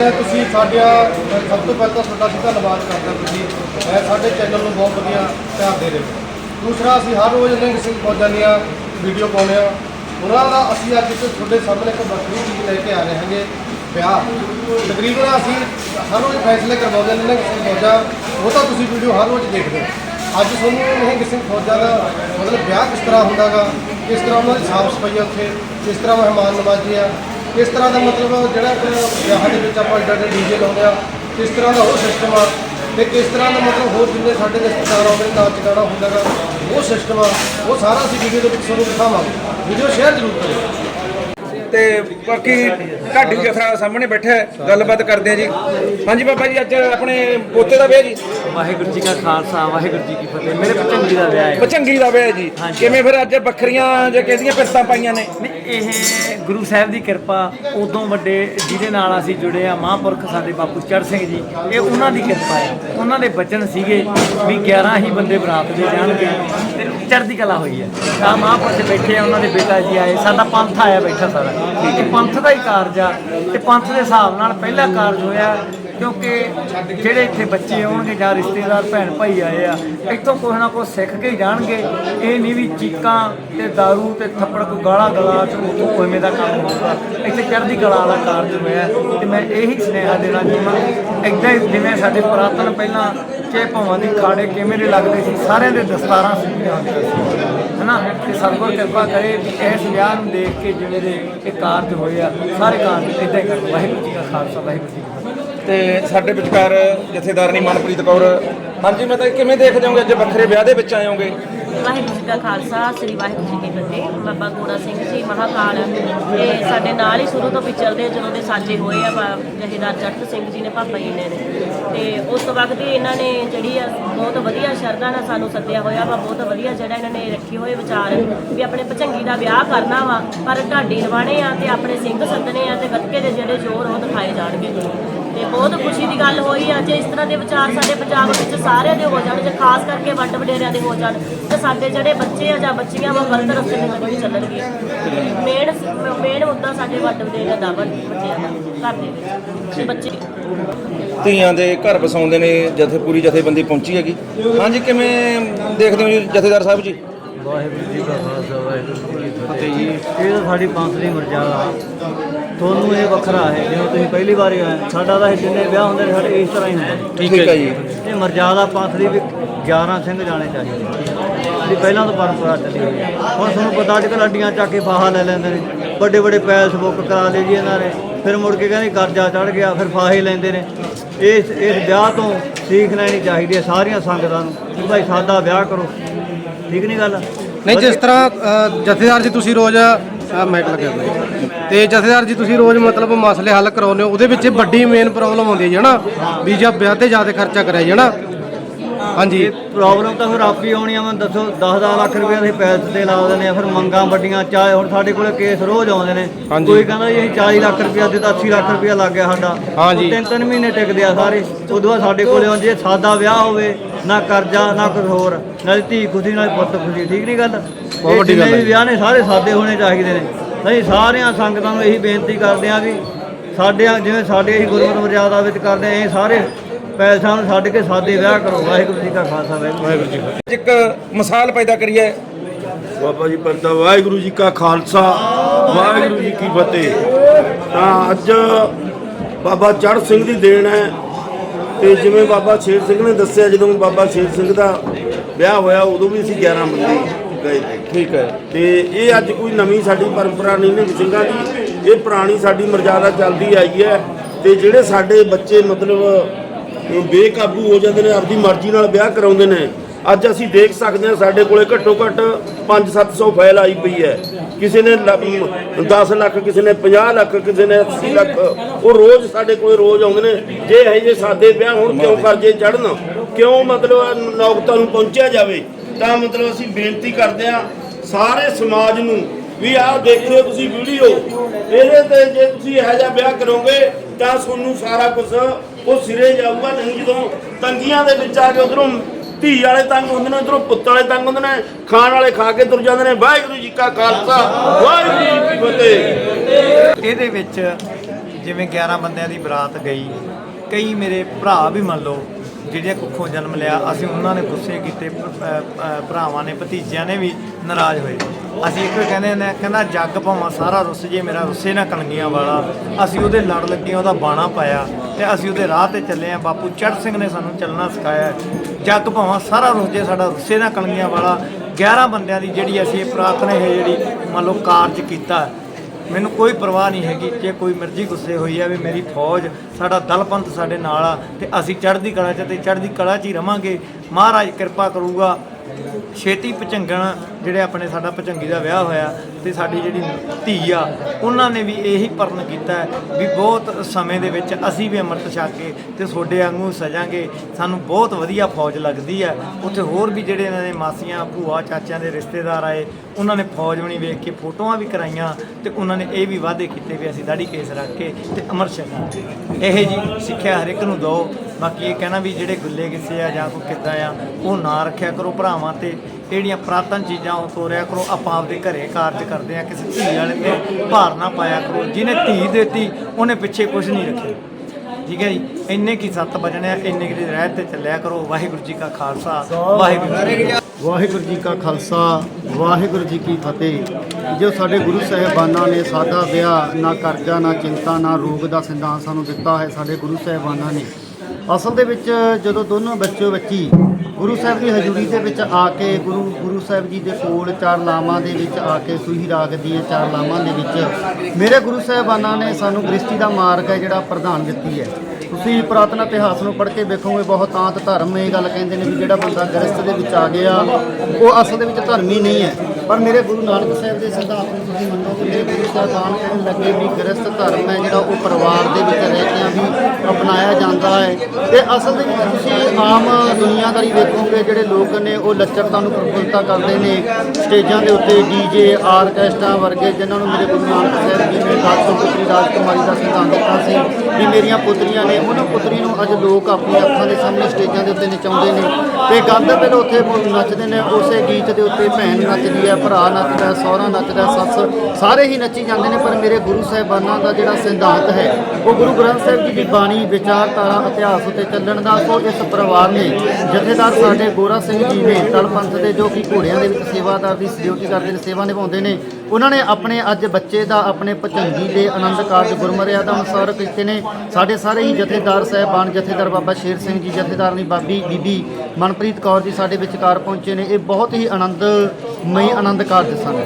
ਤੁਸੀਂ ਸਾਡਿਆਂ ਸਭ ਤੋਂ ਪਹਿਲਾਂ ਤਾਂ ਤੁਹਾਡਾ ਅਸੀਂ ਧੰਨਵਾਦ ਕਰਦਾ ਤੁਸੀਂ। ਇਹ ਸਾਡੇ ਚੈਨਲ ਨੂੰ ਬਹੁਤ ਵਧੀਆ ਪਿਆਰ ਦੇ ਰਹੇ ਹੋ। ਦੂਸਰਾ, ਅਸੀਂ ਹਰ ਰੋਜ਼ ਨਿੰਗ ਸਿੰਘ ਫੌਜਾਂ ਦੀਆਂ ਵੀਡੀਓ ਪਾਉਂਦੇ ਆ ਉਹਨਾਂ ਦਾ ਅਸੀਂ ਅੱਜ ਇੱਕ ਤੁਹਾਡੇ ਸਾਹਮਣੇ ਇੱਕ ਵੱਖਰੀ ਚੀਜ਼ ਲੈ ਕੇ ਆ ਰਹੇ ਹਾਂਗੇ, ਵਿਆਹ। ਤਕਰੀਬਨ ਅਸੀਂ ਹਰ ਰੋਜ਼ ਫੈਸਲੇ ਕਰਵਾਉਂਦੇ ਨੇ ਨਿੰਗ ਸਿੰਘ ਫੌਜਾਂ। ਉਹ ਤਾਂ ਤੁਸੀਂ ਵੀਡੀਓ ਹਰ ਰੋਜ਼ ਦੇਖਦੇ ਹੋ। ਅੱਜ ਤੁਹਾਨੂੰ ਨਿੰਗ ਸਿੰਘ ਫੌਜਾਂ ਦਾ ਮਤਲਬ ਵਿਆਹ ਕਿਸ ਤਰ੍ਹਾਂ ਹੁੰਦਾਗਾ? ਕਿਸ ਤਰ੍ਹਾਂ ਉਹਨਾਂ ਦੀ ਸਾਫ਼ ਸਫ਼ਾਈ ਆ ਉੱਥੇ? ਕਿਸ ਤਰ੍ਹਾਂ ਮਹਿਮਾਨ ਨਵਾਜ਼ੀ ਆ? ਕਿਸ ਤਰ੍ਹਾਂ ਦਾ ਮਤਲਬ ਜਿਹੜਾ ਇੱਕ ਵਿਆਹ ਦੇ ਵਿੱਚ ਆਪਾਂ ਇੱਡਾ ਡੀਜੇ ਲਾਉਂਦੇ ਆ, ਕਿਸ ਤਰ੍ਹਾਂ ਦਾ ਉਹ ਸਿਸਟਮ ਆ ਤੇ ਕਿਸ ਤਰ੍ਹਾਂ ਦਾ ਮਤਲਬ ਹੋਰ ਜਿੰਨੇ ਸਾਡੇ ਰਿਸ਼ਤੇਦਾਰ ਆਉਂਦੇ ਨੇ ਨਾਚ ਗਾਣਾ ਹੁੰਦਾਗਾ ਉਹ ਸਿਸਟਮ ਆ, ਉਹ ਸਾਰਾ ਅਸੀਂ ਵੀਡੀਓ ਦੇ ਵਿੱਚ ਤੁਹਾਨੂੰ ਦਿਖਾਵਾਂਗੇ। ਵੀਡੀਓ ਸ਼ੇਅਰ ਜ਼ਰੂਰ ਕਰਿਓ। ਤੇ ਬਾਕੀ ਢਾਡੀ ਜਥਾ ਸਾਹਮਣੇ ਬੈਠਾ ਹੈ, ਗੱਲਬਾਤ ਕਰਦੇ ਆ ਜੀ। ਹਾਂਜੀ ਬਾਬਾ ਜੀ ਅੱਜ ਆਪਣੇ ਪੋਤੇ ਦਾ ਵਿਆਹ ਜੀ। ਵਾਹਿਗੁਰੂ ਜੀ ਕਾ ਖਾਲਸਾ ਵਾਹਿਗੁਰੂ ਜੀ ਕੀ ਫਤਿਹ। ਮੇਰੇ ਭਚੰਗੀ ਦਾ ਵਿਆਹ ਹੈ। ਪਚੰਗੀ ਦਾ ਵਿਆਹ ਜੀ। ਹਾਂਜੀ। ਕਿਵੇਂ ਫਿਰ ਅੱਜ ਬੱਕਰੀਆਂ ਜੇ ਕਹਿੰਦੀਆਂ ਪਿਰਤਾਂ ਪਾਈਆਂ ਨੇ? ਨਹੀਂ, ਇਹ ਗੁਰੂ ਸਾਹਿਬ ਦੀ ਕਿਰਪਾ ਉਦੋਂ ਵੱਡੇ ਜਿਹਦੇ ਨਾਲ ਅਸੀਂ ਜੁੜੇ ਆ ਮਹਾਂਪੁਰਖ ਸਾਡੇ ਬਾਪੂ ਚੜ ਸਿੰਘ ਜੀ। ਇਹ ਉਹਨਾਂ ਦੀ ਕਿਰਪਾ ਹੈ। ਉਹਨਾਂ ਦੇ ਬਚਨ ਸੀਗੇ ਵੀ 11 ਹੀ ਬੰਦੇ ਬਰਾਤ ਦੇ ਜਾਣਗੇ ਤੇ ਚੜ੍ਹਦੀ ਕਲਾ ਹੋਈ ਹੈ। ਤਾਂ ਮਹਾਂਪੁਰਖ ਬੈਠੇ ਆ ਉਹਨਾਂ ਦੇ ਬੇਟਾ ਜੀ ਆਏ ਸਾਡਾ ਪੰਥ ਆਇਆ ਬੈਠਾ ਸਾਰਾ। ਇਹ ਪੰਥ ਦਾ ਹੀ ਕਾਰਜ ਆ ਤੇ ਪੰਥ ਦੇ ਹਿਸਾਬ ਨਾਲ ਪਹਿਲਾ ਕਾਰਜ ਹੋਇਆ ਕਿਉਂਕਿ ਜਿਹੜੇ ਇੱਥੇ ਬੱਚੇ ਆਉਣਗੇ ਜਾਂ ਰਿਸ਼ਤੇਦਾਰ, ਭੈਣ ਭਾਈ ਆਏ ਆ, ਇੱਥੋਂ ਕੁਛ ਨਾ ਕੁਛ ਸਿੱਖ ਕੇ ਹੀ ਜਾਣਗੇ। ਇਹ ਨਹੀਂ ਵੀ ਚੀਕਾਂ ਤੇ दारू ਤੇ ਥੱਪੜ ਕੋ ਗਾਲਾਂ ਗਲਾ ਚ ਉਤੋਂ ਦਾ ਕੰਮ ਹੋਊਗਾ। ਇੱਥੇ ਚੜ੍ਹਦੀ ਕਲਾ ਵਾਲਾ ਕਾਰਜ ਹੋਇਆ ਤੇ ਮੈਂ ਇਹੀ ਸੁਨੇਹਾ ਦੇਣਾ ਚਾਹੁੰਦਾ। ਏਦਾਂ ਹੀ ਜਿਵੇਂ ਸਾਡੇ ਪੁਰਾਤਨ ਪਹਿਲਾਂ ਕਿ ਭਾਵਾਂ ਦੀ ਖਾੜੇ ਕਿਵੇਂ ਦੇ ਲੱਗਦੇ ਸੀ, ਸਾਰਿਆਂ ਦੇ ਦਸਤਾਰਾਂ ਸੀਗੀਆਂ ਹੁੰਦੀਆਂ ਸੀ। ਹਨਾ? ਤੇ ਸਤਿਗੁਰ ਕਿਰਪਾ ਕਰੇ ਵੀ ਇਸ ਵਿਆਹ ਨੂੰ ਦੇਖ ਕੇ ਜਿਵੇਂ ਦੇ ਇਹ ਕਾਰਜ ਹੋਏ ਆ, ਸਾਰੇ ਕਾਰਜ ਏਦਾਂ ਹੀ ਕਰਨ ਵਾਹਿਗੁਰੂ ਜੀ ਕਾ ਖਾਲਸਾ, ਵਾਹਿਗੁਰੂ ਜੀ ਤੇ ਸਾਡੇ ਵਿਚਕਾਰ ਜਥੇਦਾਰਨੀ ਮਨਪ੍ਰੀਤ ਕੌਰ ਹਾਂਜੀ ਮੈਂ ਤਾਂ ਕਿਵੇਂ ਦੇਖਦੇ ਹੋਗੇ ਅੱਜ ਵੱਖਰੇ ਵਿਆਹ ਦੇ ਵਿੱਚ ਆਏ ਵਾਹਿਗੁਰੂ ਜੀ ਕਾ ਖਾਲਸਾ ਸ੍ਰੀ ਵਾਹਿਗੁਰੂ ਜੀ ਕੀ ਫਤਿਹ। ਬਾਬਾ ਗੋੜਾ ਸਿੰਘ ਜੀ ਮਹਾਕਾਲ। ਤੇ ਸਾਡੇ ਨਾਲ ਹੀ ਸ਼ੁਰੂ ਤੋਂ ਵਿਚਰਦੇ ਆ, ਜਦੋਂ ਦੇ ਸਾਜੇ ਹੋਏ ਆ ਬਾ- ਜਥੇਦਾਰ ਸਿੰਘ ਜੀ ਨੇ ਪਾਪਾ ਜੀ ਨੇ। ਤੇ ਉਸ ਵਕਤ ਹੀ ਇਹਨਾਂ ਨੇ ਜਿਹੜੀ ਆ ਬਹੁਤ ਵਧੀਆ ਸ਼ਰਧਾ ਨਾਲ ਸਾਨੂੰ ਸੱਦਿਆ ਹੋਇਆ ਵਾ ਬਹੁਤ ਵਧੀਆ ਜਿਹੜਾ ਇਹਨਾਂ ਨੇ ਰੱਖੇ ਹੋਏ ਵਿਚਾਰ ਵੀ ਆਪਣੇ ਭਚੰਗੀ ਦਾ ਵਿਆਹ ਕਰਨਾ ਵਾ ਪਰ ਢਾਡੀ ਨਵਾਣੇ ਆ ਤੇ ਆਪਣੇ ਸਿੰਘ ਸੱਦਣੇ ਆ ਤੇ ਗੱਤਕੇ ਦੇ ਜਿਹੜੇ ਜ਼ੋਰ ਉਹ ਦਿਖਾਏ ਜਾਣਗੇ। ਤੇ ਬਹੁਤ ਖੁਸ਼ੀ ਦੀ ਗੱਲ ਹੋਈ ਆ ਇਸ ਤਰ੍ਹਾਂ ਦੇ ਵਿਚਾਰ ਸਾਡੇ ਪੰਜਾਬ ਵਿੱਚ ਸਾਰਿਆਂ ਦੇ ਹੋ ਜਾਣ, ਜੇ ਖਾਸ ਕਰਕੇ ਵੱਡ ਵਡੇਰਿਆਂ ਦੇ ਹੋ ਜਾਣ, ਤੇ ਸਾਡੇ ਜਿਹੜੇ ਬੱਚੇ ਆ ਜਾਂ ਬੱਚੀਆਂ ਵਾ ਗਲਤ ਰਸਤੇ ਤੇ ਨਹੀਂ ਚੱਲਣਗੇ। ਮੇਨ ਮੇਨ ਮੁੱਦਾ ਸਾਡੇ ਵੱਡ ਵਡੇਰਿਆਂ ਦਾ ਬੱਚਿਆਂ ਦਾ, ਘਰ ਦੇ ਵਿੱਚ ਬੱਚੇ। ਧੀਆਂ ਦੇ ਘਰ ਵਸਾਉਂਦੇ ਨੇ ਜਥੇ ਪੂਰੀ ਜਥੇਬੰਦੀ ਪਹੁੰਚੀ ਹੈਗੀ। ਹਾਂਜੀ, ਕਿਵੇਂ ਦੇਖਦੇ ਹੋ ਜਥੇਦਾਰ ਸਾਹਿਬ ਜੀ? ਵਾਹਿਗੁਰੂ ਜੀ ਕਾ ਖਾਲਸਾ ਵਾਹਿਗੁਰੂ ਜੀ ਕੀ ਫਤਿਹ। ਜੀ। ਇਹ ਤਾਂ ਸਾਡੀ ਪੰਥ ਦੀ ਮਰਜ਼ਾਦਾ। ਤੁਹਾਨੂੰ ਇਹ ਵੱਖਰਾ ਹੈ ਜਿਵੇਂ ਤੁਸੀਂ ਪਹਿਲੀ ਵਾਰੀ ਆਏ ਸਾਡਾ ਤਾਂ ਇਹ ਜਿੰਨੇ ਵਿਆਹ ਹੁੰਦੇ ਨੇ ਸਾਡੇ ਇਸ ਤਰ੍ਹਾਂ ਹੀ ਹੁੰਦੇ ਨੇ। ਠੀਕ ਹੈ ਜੀ। ਇਹ ਮਰਜ਼ਾਦਾ ਪੰਥ ਦੀ ਵੀ 11 ਸਿੰਘ ਜਾਣੇ ਚਾਹੀਦੇ ਜਿਹੜੀ ਪਹਿਲਾਂ ਤੋਂ ਪਰੰਪਰਾ ਚੱਲੀ ਹੋਈ ਹੈ। ਹੁਣ ਤੁਹਾਨੂੰ ਪਤਾ ਅੱਜ ਕੱਲ੍ਹ ਅੱਡੀਆਂ ਚੱਕ ਕੇ ਫਾਹਾ ਲੈ ਲੈਂਦੇ ਨੇ। ਵੱਡੇ ਵੱਡੇ ਪੈਲਸ ਬੁੱਕ ਕਰਾ ਲਏ ਜੀ ਇਹਨਾਂ ਨੇ। ਫਿਰ ਮੁੜ ਕੇ ਕਹਿੰਦੇ ਕਰਜ਼ਾ ਚੜ ਗਿਆ ਫਿਰ ਫਾਹੇ ਲੈਂਦੇ ਨੇ। ਇਸ ਇਸ ਵਿਆਹ ਤੋਂ ਸੀਖ ਲੈਣੀ ਚਾਹੀਦੀ ਹੈ ਸਾਰੀਆਂ ਸੰਗਤਾਂ ਨੂੰ ਕਿ ਭਾਈ ਸਾਦਾ ਵਿਆਹ ਕਰੋ। ਠੀਕ ਨਹੀਂ ਗੱਲ? ਨਹੀਂ ਜਿਸ ਤਰ੍ਹਾਂ ਅ, ਜਥੇਦਾਰ ਜੀ ਤੁਸੀਂ ਰੋਜ਼ ਅ, ਮਾਈਕ ਲੱਗਿਆ ਹੋਇਆ ਤੇ ਜਥੇਦਾਰ ਜੀ ਤੁਸੀਂ ਰੋਜ਼ ਮਤਲਬ ਮਸਲੇ ਹੱਲ ਕਰਾਉਂਦੇ ਹੋ ਉਹਦੇ ਵਿੱਚ ਵੱਡੀ ਮੇਨ ਪ੍ਰੋਬਲਮ ਆਉਂਦੀ ਹੈ ਜੀ ਹਨਾ? ਵੀ ਜਾਂ ਵਿਆਹ ਤੇ ਜ਼ਿਆਦਾ ਖਰਚਾ ਕਰਿਆ ਜੀ ਹਨਾ? ਹਾਂਜੀ। ਪ੍ਰੋਬਲਮ ਤਾਂ ਫਿਰ ਆਪ ਹੀ ਆਉਣੀ ਆ ਮੈਂ ਦੱਸੋ 10-10 ਲੱਖ ਰੁਪਏ ਅਸੀਂ ਪੈਸੇ ਤੇ ਲਾ ਦਿੰਦੇ ਆ ਫਿਰ ਮੰਗਾਂ ਵੱਡੀਆਂ ਚਾਹੇ ਹੁਣ ਸਾਡੇ ਕੋਲੇ ਕੇਸ ਰੋਜ਼ ਆਉਂਦੇ ਨੇ। ਕੋਈ ਕਹਿੰਦਾ ਜੀ ਅਸੀਂ 40 ਲੱਖ ਰੁਪਏ ਦੇ ਤਾਂ 80 ਲੱਖ ਰੁਪਏ ਲੱਗ ਗਿਆ ਸਾਡਾ। ਹਾਂਜੀ। ਤਿੰਨ ਤਿੰਨ ਮਹੀਨੇ ਟਿਕਦੇ ਆ ਸਾਰੇ। ਉਦੋਂ ਬਾਅਦ ਸਾਡੇ ਕੋਲੇ ਆਉਂਦੇ ਸਾਦਾ ਵਿਆਹ ਹੋਵੇ ਨਾ ਕਰਜ਼ਾ ਨਾ ਕੁਝ ਹੋਰ। ਨਾਲੇ ਧੀ ਖੁਸ਼ੀ ਨਾਲੇ ਪੁੱਤ ਖੁਸ਼ੀ ਠੀਕ ਨਹੀਂ ਗੱਲ? ਬਹੁਤ ਵੱਡੀ ਗੱਲ ਹੈ। ਵਿਆਹ ਨੇ ਸਾਰੇ ਸਾਦੇ ਹੋਣੇ ਚਾਹੀਦੇ ਨੇ। ਅਸੀਂ ਸਾਰਿਆਂ ਸੰਗਤਾਂ ਨੂੰ ਇਹੀ ਬੇਨਤੀ ਕਰਦੇ ਆ ਵੀ ਸਾਡੇ ਜਿਵੇਂ ਸਾਡੇ ਅਸੀਂ ਗੁਰਮਤਿ ਮਰਜ਼ਾਦਾ ਵਿੱਚ ਕਰਦੇ ਆ ਇਹ ਸਾਰੇ ਪੈਸਿਆਂ ਨੂੰ ਛੱਡ ਕੇ ਸਾਦੇ ਵਿਆਹ ਕਰੋ ਵਾਹਿਗੁਰੂ ਜੀ ਕਾ ਖਾਲਸਾ ਵਾਹਿਗੁਰੂ ਜੀ ਕੀ ਫਤਿਹ। ਇੱਕ ਮਿਸਾਲ ਪੈਦਾ ਕਰੀਏ। ਬਾਬਾ ਜੀ ਪਰਦਾ ਵਾਹਿਗੁਰੂ ਜੀ ਕਾ ਖਾਲਸਾ ਵਾਹਿਗੁਰੂ ਜੀ ਕੀ ਫਤਿਹ। ਤਾਂ ਅੱਜ ਬਾਬਾ ਚੜ੍ਹ ਸਿੰਘ ਦੀ ਦੇਣ ਹੈ ਤੇ ਜਿਵੇਂ ਬਾਬਾ ਸ਼ੇਰ ਸਿੰਘ ਨੇ ਦੱਸਿਆ ਜਦੋਂ ਬਾਬਾ ਸ਼ੇਰ ਸਿੰਘ ਦਾ ਵਿਆਹ ਹੋਇਆ ਉਦੋਂ ਵੀ ਅਸੀਂ 11 ਬੰਦੇ ਗਏ ਤੇ ਠੀਕ ਹੈ। ਤੇ ਇਹ ਅੱਜ ਕੋਈ ਨਵੀਂ ਸਾਡੀ ਪਰੰਪਰਾ ਨਹੀਂ ਨੇ ਸਿੰਘਾਂ ਦੀ। ਇਹ ਪੁਰਾਣੀ ਸਾਡੀ ਮਰਜ਼ਾਦਾ ਚੱਲਦੀ ਆਈ ਹੈ ਤੇ ਜਿਹੜੇ ਸਾਡੇ ਬੱਚੇ ਮਤਲਬ ਬੇਕਾਬੂ ਹੋ ਜਾਂਦੇ ਨੇ, ਆਪਦੀ ਮਰਜ਼ੀ ਨਾਲ ਵਿਆਹ ਕਰਾਉਂਦੇ ਨੇ। ਅੱਜ ਅਸੀਂ ਦੇਖ ਸਕਦੇ ਹਾਂ ਸਾਡੇ ਕੋਲੇ ਘੱਟੋ ਘੱਟ 5-700 ਫਾਈਲ ਆਈ ਪਈ ਹੈ। ਕਿਸੇ ਨੇ 10 ਲੱਖ, ਕਿਸੇ ਨੇ 50 ਲੱਖ, ਕਿਸੇ ਨੇ 80 ਲੱਖ। ਉਹ ਰੋਜ਼ ਸਾਡੇ ਕੋਲੇ ਰੋਜ਼ ਆਉਂਦੇ ਨੇ, ਜੇ ਇਹ ਜੇ ਸਾਦੇ ਵਿਆਹ ਹੁਣ ਕਿਉਂ ਕਰਜੇ ਚੜਨ ਕਿਉਂ ਮਤਲਬ ਨੌਕਤਾ ਨੂੰ ਪਹੁੰਚਿਆ ਜਾਵੇ? ਤਾਂ ਮਤਲਬ ਅਸੀਂ ਬੇਨਤੀ ਕਰਦੇ ਹਾਂ ਸਾਰੇ ਸਮਾਜ ਨੂੰ ਵੀ ਆਹ ਦੇਖਿਓ ਤੁਸੀਂ ਵੀਡੀਓ। ਇਹਦੇ ਤੇ ਜੇ ਤੁਸੀਂ ਇਹੋ ਜਿਹਾ ਵਿਆਹ ਕਰੋਗੇ ਤਾਂ ਤੁਹਾਨੂੰ ਸਾਰਾ ਕੁਝ ਉਹ ਸਿਰੇ ਜਾਊਗਾ, ਨਹੀਂ ਜਦੋਂ ਤੰਗੀਆਂ ਦੇ ਵਿੱਚ ਆ ਕੇ ਉਧਰੋਂ ਧੀ ਵਾਲੇ ਤੰਗ ਹੁੰਦੇ ਨੇ, ਉਧਰੋਂ ਪੁੱਤ ਵਾਲੇ ਤੰਗ ਹੁੰਦੇ ਨੇ, ਖਾਣ ਵਾਲੇ ਖਾ ਕੇ ਤੁਰ ਜਾਂਦੇ ਨੇ। ਵਾਹਿਗੁਰੂ ਜੀ ਕਾ ਖਾਲਸਾ, ਵਾਹਿਗੁਰੂ ਜੀ ਕੀ ਫਤਿਹ। ਇਹਦੇ ਵਿੱਚ ਜਿਵੇਂ 11 ਬੰਦਿਆਂ ਦੀ ਬਰਾਤ ਗਈ, ਕਈ ਮੇਰੇ ਭਰਾ ਵੀ ਮੰਨ ਲਓ, ਜਿਹੜੇ ਕੁੱਖੋਂ ਜਨਮ ਲਿਆ, ਅਸੀਂ ਉਹਨਾਂ ਨੇ ਗੁੱਸੇ ਕੀਤੇ ਭਰਾਵਾਂ ਨੇ, ਭਤੀਜਿਆਂ ਨੇ ਵੀ ਨਾਰਾਜ਼ ਹੋਏ। ਅਸੀਂ ਇੱਕ ਕਹਿੰਦੇ ਨੇ, ਕਹਿੰਦਾ ਜੱਗ ਭਾਵਾਂ ਸਾਰਾ ਰੁੱਸ ਜੇ, ਮੇਰਾ ਰੁੱਸੇ ਨਾ ਕਲੰਗੀਆਂ ਵਾਲਾ। ਅਸੀਂ ਉਹਦੇ ਲੜ ਲੱਗੇ, ਉਹਦਾ ਬਾਣਾ ਪਾਇਆ ਤੇ ਅਸੀਂ ਉਹਦੇ ਰਾਹ ਤੇ ਚੱਲੇ ਆ। ਬਾਪੂ ਚੜ੍ਹ ਸਿੰਘ ਨੇ ਸਾਨੂੰ ਚੱਲਣਾ ਸਿਖਾਇਆ। ਜੱਗ ਭਾਵਾਂ ਸਾਰਾ ਰੁੱਸ ਜੇ, ਸਾਡਾ ਰੁੱਸੇ ਨਾ ਕਲੰਗੀਆਂ ਵਾਲਾ। 11 ਬੰਦਿਆਂ ਦੀ ਜਿਹੜੀ ਅਸੀਂ ਇਹ ਪ੍ਰਾਰਥਨਾ ਹੈ ਜਿਹੜੀ ਮੰਨ ਲਓ ਕਾਰਜ ਕੀਤਾ, ਮੈਨੂੰ ਕੋਈ ਪਰਵਾਹ ਨਹੀਂ ਹੈਗੀ ਜੇ ਕੋਈ ਮਰਜ਼ੀ ਗੁੱਸੇ ਹੋਈ ਆ ਵੀ ਮੇਰੀ ਫੌਜ, ਸਾਡਾ ਦਲ ਪੰਥ ਸਾਡੇ ਨਾਲ ਆ ਤੇ ਅਸੀਂ ਚੜ੍ਹਦੀ ਕਲਾ 'ਚ ਤੇ ਚੜ੍ਹਦੀ ਕਲਾ 'ਚ ਹੀ ਰਵਾਂਗੇ। ਮਹਾਰਾਜ ਕਿਰਪਾ ਕਰੂਗਾ। ਛੇਤੀ ਪਚੰਗਣ ਜਿਹੜੇ ਆਪਣੇ ਸਾਡਾ ਪਚੰਗੀ ਦਾ ਵਿਆਹ ਹੋਇਆ ਤੇ ਸਾਡੀ ਜਿਹੜੀ ਧੀ ਆ, ਉਹਨਾਂ ਨੇ ਵੀ ਇਹੀ ਪਰਨ ਕੀਤਾ ਵੀ ਬਹੁਤ ਸਮੇਂ ਦੇ ਵਿੱਚ ਅਸੀਂ ਵੀ ਅੰਮ੍ਰਿਤ ਛਕ ਕੇ ਤੇ ਤੁਹਾਡੇ ਵਾਂਗੂ ਸਜਾਂਗੇ। ਸਾਨੂੰ ਬਹੁਤ ਵਧੀਆ ਫੌਜ ਲੱਗਦੀ ਹੈ। ਉੱਥੇ ਹੋਰ ਵੀ ਜਿਹੜੇ ਇਹਨਾਂ ਦੇ ਮਾਸੀਆਂ, ਭੂਆ, ਚਾਚਿਆਂ ਦੇ ਰਿਸ਼ਤੇਦਾਰ ਆਏ, ਉਹਨਾਂ ਨੇ ਫੌਜ ਬਣੀ ਵੇਖ ਕੇ ਫੋਟੋਆਂ ਵੀ ਕਰਾਈਆਂ ਤੇ ਉਹਨਾਂ ਨੇ ਇਹ ਵੀ ਵਾਅਦੇ ਕੀਤੇ ਵੀ ਅਸੀਂ ਦਾੜੀ ਕੇਸ ਰੱਖ ਕੇ ਤੇ ਅੰਮ੍ਰਿਤ ਛਕਾਂਗੇ। ਇਹ ਜੀ ਸਿੱਖਿਆ ਹਰ ਇੱਕ ਨੂੰ ਦਿਓ। ਬਾਕੀ ਇਹ ਕਹਿਣਾ ਵੀ ਜਿਹੜੇ ਗੁੱਲੇ ਕਿਸੇ ਆ ਜਾਂ ਕੋਈ ਕਿੱਦਾਂ ਆ, ਉਹ ਨਾ ਰੱਖਿਆ ਕਰੋ ਭਰਾਵਾਂ ਤੇ। ਜਿਹੜੀਆਂ ਪ੍ਰਾਤਨ ਚੀਜ਼ਾਂ ਉਹ ਤੋਰਿਆ ਕਰੋ, ਆਪਾਂ ਆਪਦੇ ਘਰੇ ਕਾਰਜ ਕਰਦੇ ਆ ਕਿਸੇ ਧੀ ਵਾਲੇ ਤੇ ਭਾਰ ਨਾ ਪਾਇਆ ਕਰੋ। ਜਿਹਨੇ ਧੀ ਦਿੱਤੀ, ਉਹਨੇ ਪਿੱਛੇ ਕੁਝ ਨਹੀਂ ਰੱਖਿਆ। ਠੀਕ ਹੈ ਜੀ? ਇੰਨੇ ਕੀ ਸੱਤ ਵਜਣੇ ਆ, ਇੰਨੇ ਕੀ ਰਹਿਤ ਤੇ ਚੱਲਿਆ ਕਰੋ। ਵਾਹਿਗੁਰੂ ਜੀ ਕਾ ਖਾਲਸਾ, ਵਾਹਿਗੁਰੂ ਜੀ ਵਾਹਿਗੁਰੂ ਜੀ ਕਾ ਖਾਲਸਾ, ਵਾਹਿਗੁਰੂ ਜੀ ਕੀ ਫਤਿਹ। ਜੋ ਸਾਡੇ ਗੁਰੂ ਸਾਹਿਬਾਨਾਂ ਨੇ ਸਾਦਾ ਵਿਆਹ, ਨਾ ਕਰਜ਼ਾ, ਨਾ ਚਿੰਤਾ, ਨਾ ਰੋਗ ਦਾ ਸਿਧਾਂਤ ਸਾਨੂੰ ਦਿੱਤਾ ਹੈ, ਸਾਡੇ ਗੁਰੂ ਸਾਹਿਬਾਨਾਂ ਨੇ। ਅਸਲ ਦੇ ਵਿੱਚ ਜਦੋਂ ਦੋਨੋਂ ਬੱਚੋ ਬੱਚੀ ਗੁਰੂ ਸਾਹਿਬ ਦੀ ਹਜ਼ੂਰੀ ਦੇ ਵਿੱਚ ਆ ਕੇ ਗੁਰੂ ਗੁਰੂ ਸਾਹਿਬ ਜੀ ਦੇ ਕੋਲ ਚਾਰ ਲਾਵਾਂ ਦੇ ਵਿੱਚ ਆ ਕੇ ਸੂਹੀ ਰਾਗ ਦੀਆਂ ਚਾਰ ਲਾਵਾਂ ਦੇ ਵਿੱਚ ਮੇਰੇ ਗੁਰੂ ਸਾਹਿਬਾਨਾਂ ਨੇ ਸਾਨੂੰ ਗ੍ਰਿਸ਼ਟੀ ਦਾ ਮਾਰਗ ਹੈ ਜਿਹੜਾ ਪ੍ਰਧਾਨ ਦਿੱਤੀ ਹੈ। ਤੁਸੀਂ ਪੁਰਾਤਨ ਇਤਿਹਾਸ ਨੂੰ ਪੜ੍ਹ ਕੇ ਵੇਖੋਗੇ, ਬਹੁਤ ਆਂਤ ਧਰਮ ਇਹ ਗੱਲ ਕਹਿੰਦੇ ਨੇ ਵੀ ਜਿਹੜਾ ਬੰਦਾ ਗ੍ਰਸਤ ਦੇ ਵਿੱਚ ਆ ਗਿਆ, ਉਹ ਅਸਲ ਦੇ ਵਿੱਚ ਧਰਮੀ ਨਹੀਂ ਹੈ। ਪਰ ਮੇਰੇ ਗੁਰੂ ਨਾਨਕ ਸਾਹਿਬ ਦੇ ਸਿਧਾਂਤ ਨੂੰ ਤੁਸੀਂ ਮੰਨੋਗੇ ਮੇਰੇ ਗੁਰੂ ਸਾਹਿਬਾਨ ਕਹਿਣ ਲੱਗੇ ਵੀ ਗ੍ਰਸਤ ਧਰਮ ਹੈ ਜਿਹੜਾ ਉਹ ਪਰਿਵਾਰ ਦੇ ਵਿੱਚ ਰਹਿ ਕੇ ਵੀ ਅਪਣਾਇਆ ਜਾਂਦਾ ਹੈ। ਤੇ ਅਸਲ ਦੇ ਵਿੱਚ ਤੁਸੀਂ ਆਮ ਦੁਨੀਆਦਾਰੀ ਵੇਖੋਗੇ, ਜਿਹੜੇ ਲੋਕ ਨੇ ਉਹ ਲੱਚਰਤਾ ਨੂੰ ਪ੍ਰਫੁੱਲਤਾ ਕਰਦੇ ਨੇ। ਸਟੇਜਾਂ ਦੇ ਉੱਤੇ ਡੀਜੇ ਆਰਕੈਸਟਰਾ ਵਰਗੇ ਜਿਨ੍ਹਾਂ ਨੂੰ ਮੇਰੇ ਗੁਰੂ ਨਾਨਕ ਸਾਹਿਬ ਜੀ ਨੇ ਦਾਸੋ ਪੁੱਤਰੀ ਰਾਜਕੁਮਾਰੀ ਦਾ ਸਿਧਾਂਤ ਦਿੱਤਾ ਸੀ ਵੀ ਮੇਰੀਆਂ ਪੁੱਤਰੀਆਂ ਨੇ, ਉਹਨਾਂ ਪੁੱਤਰੀ ਨੂੰ ਅੱਜ ਲੋਕ ਆਪਣੀ ਅੱਖਾਂ ਦੇ ਸਾਹਮਣੇ ਸਟੇਜਾਂ ਦੇ ਉੱਤੇ ਨਚਾਉਂਦੇ ਨੇ। ਤੇ ਗਾਉਂਦੇ ਵੇਲੇ ਉੱਥੇ ਨੱਚਦੇ ਨੇ, ਉਸੇ ਗੀਤ ਦੇ ਉੱਤੇ ਭੈਣ ਨੱਚਦੀ ਹੈ ਭਰਾ ਨੱਚਦਾ ਸਹੁਰਾ ਨੱਚਦਾ ਸੱਸ ਸਾਰੇ ਹੀ ਨੱਚੀ ਜਾਂਦੇ ਨੇ, ਪਰ ਮੇਰੇ ਗੁਰੂ ਸਾਹਿਬਾਨਾਂ ਦਾ ਜਿਹੜਾ ਸਿਧਾਂਤ ਹੈ, ਉਹ ਗੁਰੂ ਗ੍ਰੰਥ ਸਾਹਿਬ ਜੀ ਦੀ ਬਾਣੀ ਵਿਚਾਰਧਾਰਾ ਇਤਿਹਾਸ ਉੱਤੇ ਚੱਲਣ ਦਾ, ਸੋ ਇਸ ਪਰਿਵਾਰ ਨੇ ਜਥੇਦਾਰ ਸਾਡੇ ਗੋਰਾ ਸਿੰਘ ਜੀ ਨੇ ਤਲ ਪੰਥ ਦੇ ਜੋ ਕਿ ਘੋੜਿਆਂ ਦੇ ਵਿੱਚ ਸੇਵਾਦਾਰ ਦੀ ਡਿਊਟੀ ਕਰਦੇ ਨੇ, ਸੇਵਾ ਨਿਭਾਉਂਦੇ ਨੇ ਉਹਨਾਂ ਨੇ ਆਪਣੇ ਅੱਜ ਬੱਚੇ ਦਾ, ਆਪਣੇ ਭਚੰਗੀ ਦੇ ਆਨੰਦ ਕਾਰਜ ਗੁਰਮਰਿਆ ਦਾ ਅਨੁਸਾਰ ਕੀਤੇ ਨੇ। ਸਾਡੇ ਸਾਰੇ ਹੀ ਜਥੇਦਾਰ ਸਾਹਿਬਾਨ, ਜਥੇਦਾਰ ਬਾਬਾ ਸ਼ੇਰ ਸਿੰਘ ਜੀ ਜਥੇਦਾਰਨੀ ਬਾਬੀ ਬੀਬੀ ਮਨਪ੍ਰੀਤ ਕੌਰ ਜੀ ਸਾਡੇ ਵਿਚਕਾਰ ਪਹੁੰਚੇ ਨੇ। ਇਹ ਬਹੁਤ ਹੀ ਆਨੰਦਮਈ ਆਨੰਦ ਕਾਰਜ ਸਨ।